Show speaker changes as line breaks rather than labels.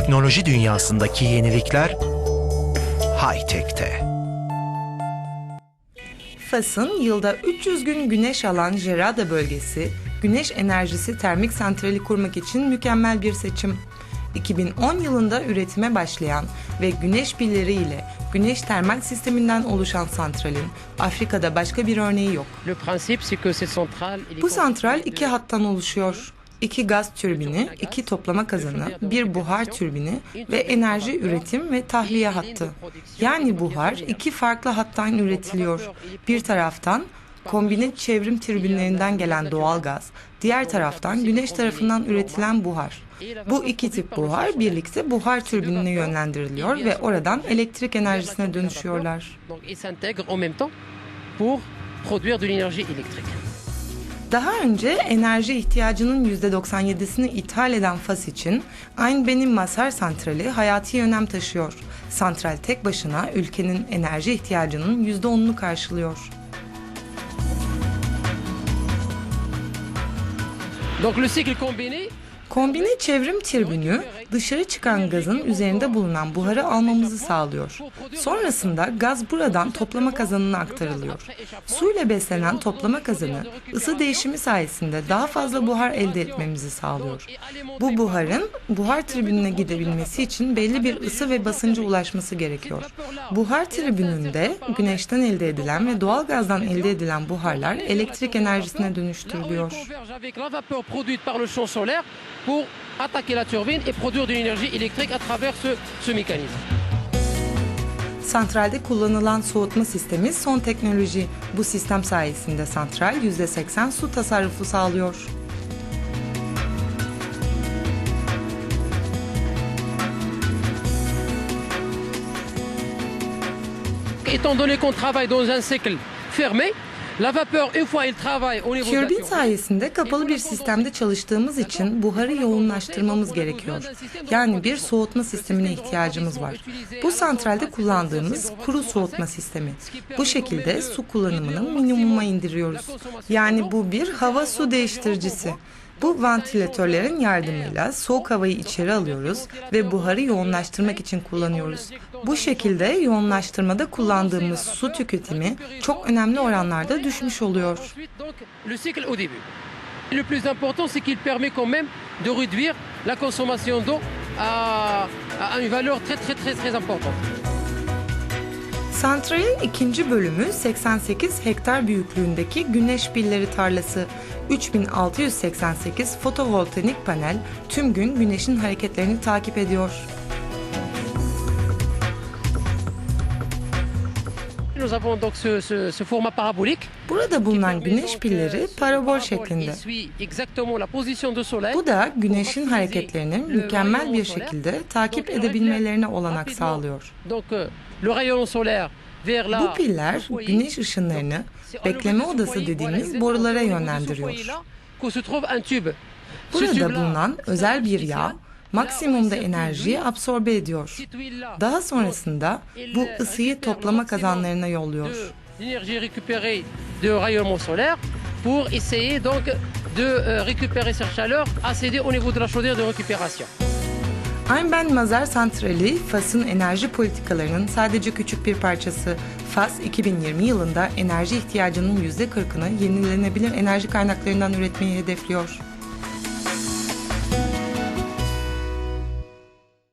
Teknoloji dünyasındaki yenilikler high-tech'te.
Fas'ın yılda 300 gün güneş alan Cerrada bölgesi, güneş enerjisi termik santrali kurmak için mükemmel bir seçim. 2010 yılında üretime başlayan ve güneş pilleri ile güneş termal sisteminden oluşan santralin Afrika'da başka bir örneği yok. Bu santral iki hattan oluşuyor. İki gaz türbini, iki toplama kazanı, bir buhar türbini ve enerji üretim ve tahliye hattı. Yani buhar iki farklı hattan üretiliyor. Bir taraftan kombine çevrim türbinlerinden gelen doğal gaz, diğer taraftan güneş tarafından üretilen buhar. Bu iki tip buhar birlikte buhar türbinine yönlendiriliyor ve oradan elektrik enerjisine dönüşüyorlar. Daha önce enerji ihtiyacının %97'sini ithal eden Fas için Ain Benim Masar Santrali hayati önem taşıyor. Santral tek başına ülkenin enerji ihtiyacının %10'unu karşılıyor.
Donc le cycle combiné,
Kombine çevrim tribünü dışarı çıkan gazın üzerinde bulunan buharı almamızı sağlıyor. Sonrasında gaz buradan toplama kazanına aktarılıyor. Suyla beslenen toplama kazanı ısı değişimi sayesinde daha fazla buhar elde etmemizi sağlıyor. Bu buharın buhar tribününe gidebilmesi için belli bir ısı ve basınca ulaşması gerekiyor. Buhar tribününde güneşten elde edilen ve doğal gazdan elde edilen buharlar elektrik enerjisine dönüştürülüyor.
Pour attaquer la turbine et produire de l'énergie électrique à travers ce, ce mécanisme.
Santralde kullanılan soğutma sistemi son teknoloji. Bu sistem sayesinde santral %80 su tasarrufu sağlıyor.
Étant donné qu'on travaille dans un cycle fermé, turbine,
sayesinde kapalı bir sistemde çalıştığımız için buharı yoğunlaştırmamız gerekiyor. Yani bir soğutma sistemine ihtiyacımız var. Bu santralde kullandığımız kuru soğutma sistemi. Bu şekilde su kullanımını minimuma indiriyoruz. Yani bu bir hava su değiştiricisi. Bu vantilatörlerin yardımıyla soğuk havayı içeri alıyoruz ve buharı yoğunlaştırmak için kullanıyoruz. Bu şekilde yoğunlaştırmada kullandığımız su tüketimi çok önemli oranlarda düşmüş oluyor.
Le plus important, c'est qu'il permet quand même de réduire la consommation d'eau à une valeur très très très très importante.
Santralin ikinci bölümü 88 hektar büyüklüğündeki güneş pilleri tarlası. 3688 fotovoltaik panel tüm gün güneşin hareketlerini takip ediyor. Burada bulunan güneş pilleri
euh,
parabol şeklinde. Bu da güneşin hareketlerini mükemmel bir şekilde takip edebilmelerine olanak sağlıyor.
Euh,
Bu piller güneş ışınlarını bekleme odası dediğimiz borulara yönlendiriyor. Burada bulunan özel bir yağ. Maksimumda enerjiyi absorbe ediyor. Daha sonrasında bu ısıyı toplama kazanlarına yolluyor.
pour essayer donc de euh, récupérer cette chaleur à céder au niveau de la chaudière de récupération.
Aynben Mazar Santrali, Fas'ın enerji politikalarının sadece küçük bir parçası. Fas, 2020 yılında enerji ihtiyacının %40'ını yenilenebilir enerji kaynaklarından üretmeyi hedefliyor.